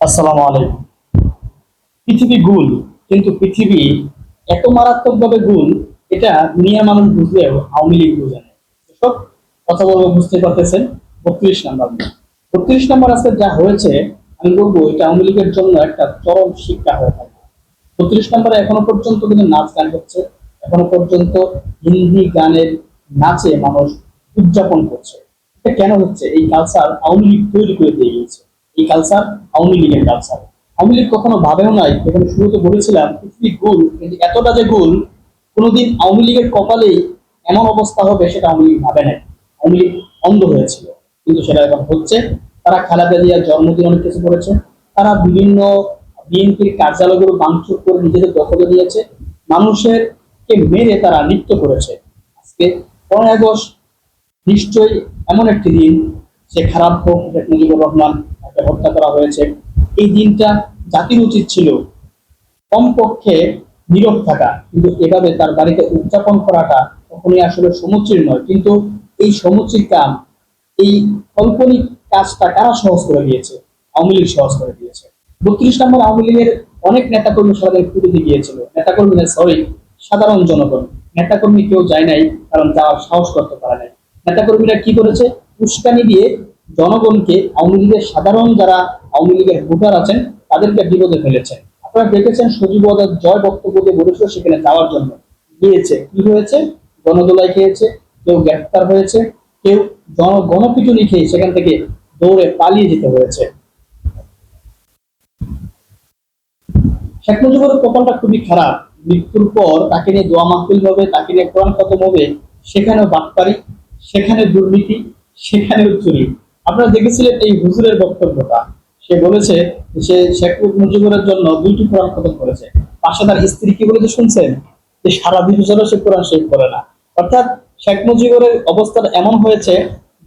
আসসালামু আলাইকুম। পৃথিবী গুল, কিন্তু পৃথিবী এত মারাত্মকভাবে গুল, এটা দুনিয়ার মানুষ বুঝলেও আওয়ামী লীগ বুঝে না। সব কথা বলব বুঝতে পারতেছেন বত্রিশ নাম্বার বত্রিশ নাম্বার আজকে যা হয়েছে, আমি বলব এটা আওয়ামী লীগের জন্য একটা চরম শিক্ষা হয়ে থাকে। বত্রিশ নম্বরে এখনও পর্যন্ত কিন্তু নাচ গান হচ্ছে, এখনও পর্যন্ত হিন্দি গানের নাচে মানুষ উদযাপন করছে। এটা কেন হচ্ছে? এই কালচার আওয়ামী লীগ তৈরি করে দিয়ে গিয়েছে। এই কালচার আওয়ামী লীগের কালচার আওয়ামী লীগ কখনো ভাবেও নাই এখানে শুরুতে বলেছিলাম পৃথিবী গুল, কিন্তু এতটা যে গুল, কোনোদিন আওয়ামী লীগের কপালেই এমন অবস্থা হবে সেটা আওয়ামী লীগ ভাবে নাই। আওয়ামী লীগ অন্ধ হয়েছিল, কিন্তু সেটা এখন হচ্ছে। তারা খালেদা জিয়ার জন্মদিন অনেক কিছু করেছে। তারা বিভিন্ন বিএনপির কার্যালয়গুলো ভাঙচুর করে নিজেদের দখলে নিয়েছে। মানুষের কে মেরে তারা নৃত্য করেছে। আজকে পনেরোই আগস্ট নিশ্চয়ই এমন একটি দিন সে খারাপ হোক শেখ মুজিবুর রহমান তাকে হত্যা করা হয়েছে। এই দিনটা জাতির উচিত ছিল কমপক্ষে নীরব থাকা, কিন্তু এভাবে তার বাড়িতে উদযাপন করাটা কখনোই আসলে সমুচিত নয়। কিন্তু এই সমুচিত কাম, এই কাল্পনিক কাজটা কারা সহজ করে দিয়েছে? আওয়ামী লীগ সহজ করে দিয়েছে। বত্রিশ নম্বর আওয়ামী লীগের অনেক নেতাকর্মী সারাদিন পুরীতে গিয়েছিল। নেতাকর্মী না সরি সাধারণ জনগণ। নেতাকর্মী কেউ যায় নাই, কারণ যাওয়ার সাহস করতে পারে নাই। নেতাকর্মীরা কি করেছে? উস্কানি দিয়ে জনগণকে আওয়ামী লীগের সাধারণ যারা আওয়ামী লীগের ভোটার আছেন, তাদেরকে বিপদে ফেলেছেন। আপনারা দেখেছেন সজীব ওয়াদার জয় বক্তব্য দিয়ে বলেছিল সেখানে যাওয়ার জন্য। গিয়েছে। কি হয়েছে? গণদোলাই খেয়েছে, কেউ গ্রেফতার হয়েছে, কেউ জন গণপিটুনি খেয়ে সেখান থেকে দৌড়ে পালিয়ে যেতে হয়েছে। শেখ মুজিবুরের কপালটা খুবই খারাপ। মৃত্যুর পর তাকে নিয়ে দোয়া মাহফিল হবে, তাকে নিয়ে কোরআন খতম হবে, সেখানেও বাটপারি, সেখানে দুর্নীতি সেখানেও চুরি আপনারা দেখেছিলেন এই হুজুরের বক্তব্যটা। সে বলেছে সে শেখ মুজিবুরের জন্য দুইটি কোরআন খতম করেছে। পাশে তার স্ত্রী কি বলেছে শুনছেন? যে সারা যেন সে কোরআন শেখ করে না। অর্থাৎ শেখ মুজিবুরের অবস্থা এমন হয়েছে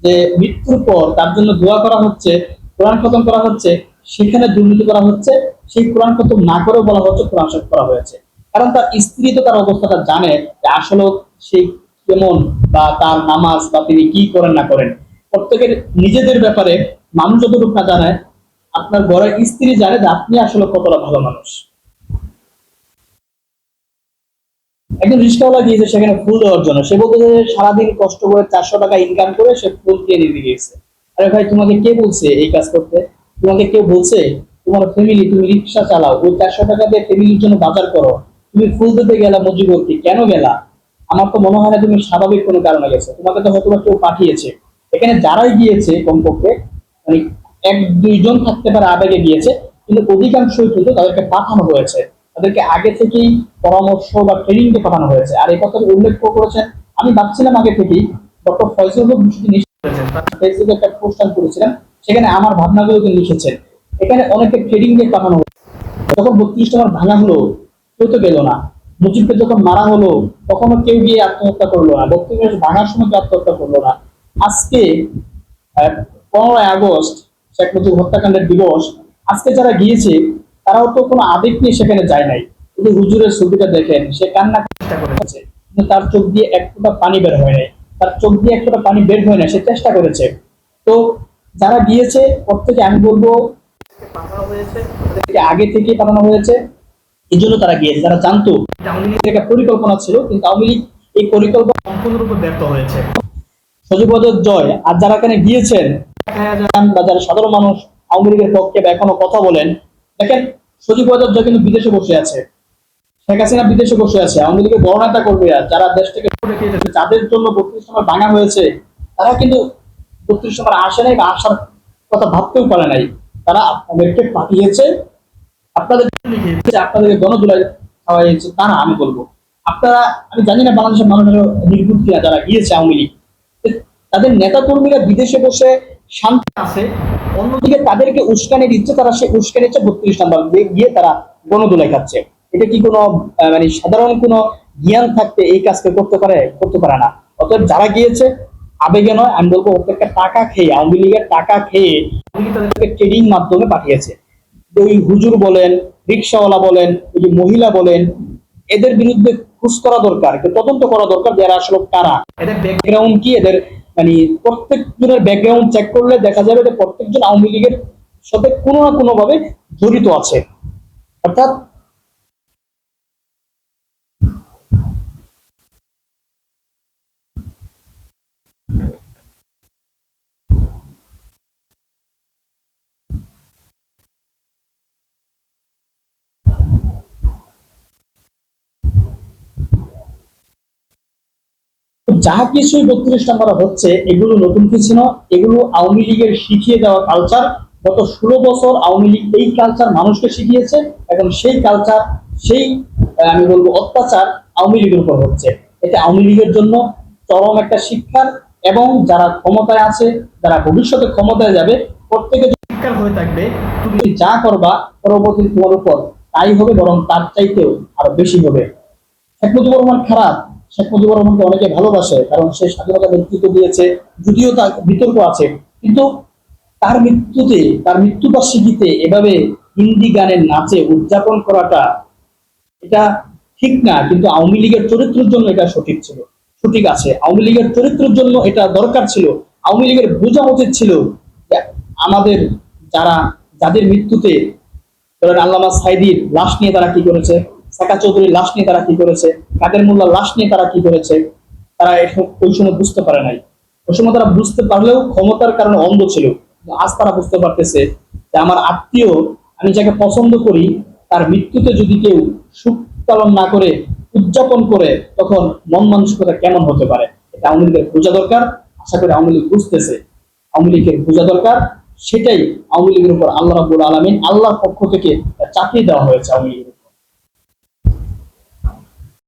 যে মৃত্যুর পর তার জন্য দোয়া করা হচ্ছে, কোরআন খতম করা হচ্ছে, সেখানে দুর্নীতি করা হচ্ছে, সেই কোরআন খতম না করে বলা হচ্ছে কোরআন শেখ করা হয়েছে। কারণ তার স্ত্রী তো তার অবস্থাটা জানে যে আসলে সেই কেমন বা তার নামাজ বা তিনি কি করেন না করেন। প্রত্যেকের নিজেদের ব্যাপারে মানুষ যতটুকু না জানে আপনার ঘরের স্ত্রী জানে যে আপনি আসলে কতটা ভালো মানুষ। একজন রিক্সাওয়ালা গিয়েছে, সেখানে ফুল দেওয়ার জন্য। সে বলতে সারাদিন কষ্ট করে চারশো টাকা ইনকাম করে সে ফুল কিনে নিয়ে গিয়েছে। আরে ভাই, তোমাকে কে বলছে এই কাজ করতে? তোমাকে কেউ বলছে? তোমার ফ্যামিলি তুমি রিক্সা চালাও, ওই চারশো টাকা দিয়ে ফ্যামিলির জন্য বাজার করো। তুমি ফুল দিতে গেলা মজিবর্তি, কেন গেলা? আমার তো মনে হয় না তুমি স্বাভাবিক কোনো কারণে গেছো। তোমাকে তো হয়তো কেউ পাঠিয়েছে। এখানে যারাই গিয়েছে কমপক্ষে মানে এক দুইজন থাকতে পারে আবেগে গিয়েছে, কিন্তু অধিকাংশই কিন্তু তাদেরকে পাঠানো হয়েছে। তাদেরকে আগে থেকেই পরামর্শ বা ট্রেনিং কে পাঠানো হয়েছে। আর এই কথা উল্লেখ করেছেন, আমি ভাবছিলাম আগে থেকেই ডক্টর ফয়জুল হক ফেসবুকে একটা পোস্ট আমি করেছিলাম, সেখানে আমার ভাবনাগুলোকে লিখেছেন। এখানে অনেকে ট্রেনিং দিয়ে পাঠানো হয়েছে। যখন বত্রিশ টাকার ভাঙা হলো, কেউ তো গেল না। মুজিবকে যখন মারা হলো তখনও কেউ গিয়ে আত্মহত্যা করল না। বত্রিশ ভাঙার সময় কেউ আত্মহত্যা করল না। আজকে পনেরোই আগস্ট, শেখ মুজিব হত্যাকাণ্ডের দিবস, আজকে যারা গিয়েছে, তারাও তো কোনো আবেগ নিয়ে সেখানে যায় নাই। কিন্তু হুজুরের ছবিটা দেখেন, সে কান্না চেষ্টা করেছে কিন্তু তার চোখ দিয়ে এক ফোঁটা পানি বের হয় নাই। তার চোখ দিয়ে এক ফোঁটা পানি বের হয় না সে চেষ্টা করেছে। তো যারা গিয়েছে প্রত্যেকে আমি বলব হয়েছে আগে থেকে পাঠানো হয়েছে। এই জন্য তারা গিয়েছে। তারা জানতো আওয়ামী লীগের একটা পরিকল্পনা ছিল, কিন্তু আওয়ামী লীগ এই পরিকল্পনা সম্পূর্ণরূপে ব্যর্থ হয়েছে। সজীবদের জয়। আর যারা এখানে গিয়েছেন যান বা যারা সাধারণ মানুষ আওয়ামী লীগের পক্ষে বা এখনও কথা বলেন দেখেন সজীব জয় কিন্তু বিদেশে বসে আছে। শেখ হাসিনা বিদেশে বসে আছে। আওয়ামী লীগের বড় নেতা করবে যারা দেশ থেকে যাদের জন্য বত্রিশ নম্বর ভাঙা হয়েছে তারা কিন্তু বত্রিশ নম্বর আসে নাই বা আসার কথা ভাবতেও পারে নাই। তারা আপনাদেরকে পাঠিয়েছে। আপনাদের আপনাদেরকে গণদুলাই খাওয়াইছে তা না আমি বলব। আপনারা আমি জানি না বাংলাদেশের মানুষের নির্বুদ্ধ কিনা যারা গিয়েছে আওয়ামী লীগ। তাদের নেতা কর্মীরা বিদেশে বসে শান্তি আছে, অন্যদিকে তাদেরকে উস্কানি দিচ্ছে, তারা সে উস্কানি দিচ্ছে, বত্রিশ নাম্বার গিয়ে তারা গণদোলাই খাচ্ছে। এটা কি কোনো মানে সাধারণ কোনো জ্ঞান থাকতে এই কাজকে করতে পারে? করতে পারে না। অতএব যারা গিয়েছে, আবেগে নয়, আমি বলব প্রত্যেকটা টাকা খেয়ে, আওয়ামী লীগের টাকা খেয়ে, আওয়ামী লীগ তাদেরকে ট্রেডিং মাধ্যমে পাঠিয়েছে। ওই হুজুর বলেন, রিক্সাওয়ালা বলেন, ওই মহিলা বলেন, এদের বিরুদ্ধে খুঁজ করা দরকার তদন্ত করা দরকার যারা আসলে কারা। এদের ব্যাকগ্রাউন্ড কি? এদের মানে প্রত্যেকজনের ব্যাকগ্রাউন্ড চেক করলে দেখা যাবে যে প্রত্যেকজন আওয়ামী লীগের সাথে কোনো না কোনো ভাবে জড়িত আছে। অর্থাৎ তো যা কিছুই বত্রিশ নম্বরে হচ্ছে, এগুলো নতুন কিছু না, এগুলো আওয়ামী লীগের শিখিয়ে দেওয়া কালচার গত ষোলো বছর আওয়ামী লীগ এই কালচার মানুষকে শিখিয়েছে এখন সেই কালচার সেই আমি বলব অত্যাচার আওয়ামী লীগের উপর হচ্ছে। এটা আওয়ামী লীগের জন্য চরম একটা শিক্ষার এবং যারা ক্ষমতায় আছে, যারা ভবিষ্যতে ক্ষমতায় যাবে, প্রত্যেকে শিক্ষার হয়ে থাকবে, তুমি যা করবা পরবর্তী তোমার উপর তাই হবে, বরং তার চাইতেও আরও বেশি হবে। শেখ মুজিবুর রহমান খারাপ। শেখ মুজিবুর রহমানকে অনেকে ভালোবাসে, কারণ সে স্বাধীনতা নেতৃত্ব দিয়েছে, যদিও তার বিতর্ক আছে। কিন্তু তার মৃত্যুতে, তার মৃত্যুবার্ষিকীতে এভাবে হিন্দি গানের নাচে, উদযাপন করাটা এটা ঠিক না, কিন্তু আওয়ামী লীগের চরিত্রের জন্য এটা সঠিক ছিল, সঠিক আছে। আওয়ামী লীগের চরিত্রের জন্য এটা দরকার ছিল, আওয়ামী লীগের বোঝা উচিত ছিল আমাদের যারা, যাদের মৃত্যুতে ধরেন আল্লামা সাইদির লাশ নিয়ে তারা কি করেছে? সাকা চৌধুরীর লাশ নিয়ে তারা কি করেছে? কাদের মোল্লার লাশ নিয়ে তারা কি করেছে? তারা ওই সময় বুঝতে পারে নাই। ওই সময় তারা বুঝতে পারলেও ক্ষমতার কারণে অন্ধ ছিল। আজ তারা বুঝতে পারতেছে যে আমার আত্মীয়, আমি যাকে পছন্দ করি, তার মৃত্যুতে যদি কেউ সুখ পালন না করে, উদযাপন করে, তখন মন মানসিকতা কেমন হতে পারে? এটা আওয়ামী লীগের বোঝা দরকার। আশা করি আওয়ামী লীগ বুঝতেছে। আওয়ামী লীগের বোঝা দরকার। সেটাই আওয়ামী লীগের উপর আল্লাহ রাবুল আলমিন আল্লাহর পক্ষ থেকে চাপিয়ে দেওয়া হয়েছে আওয়ামী লীগের।